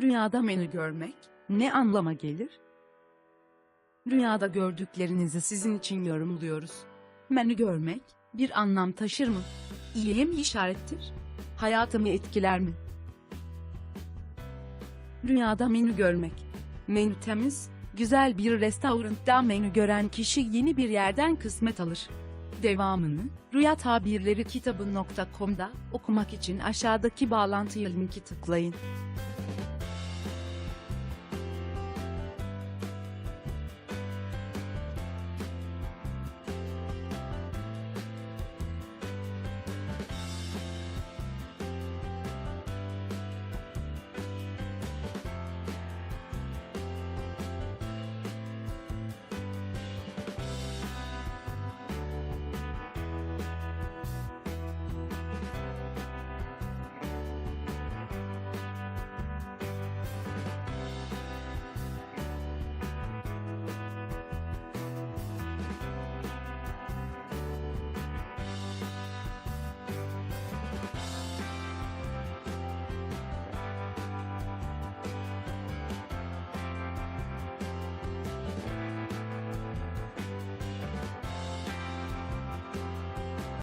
Rüyada menü görmek ne anlama gelir? Rüyada gördüklerinizi sizin için yorumluyoruz. Menü görmek bir anlam taşır mı? İyiye mi işarettir? Hayatımı etkiler mi? Rüyada menü görmek. Menü temiz, güzel bir restoranda menü gören kişi yeni bir yerden kısmet alır. Devamını Rüya Tabirleri kitabı.com'da okumak için aşağıdaki bağlantıya linki tıklayın.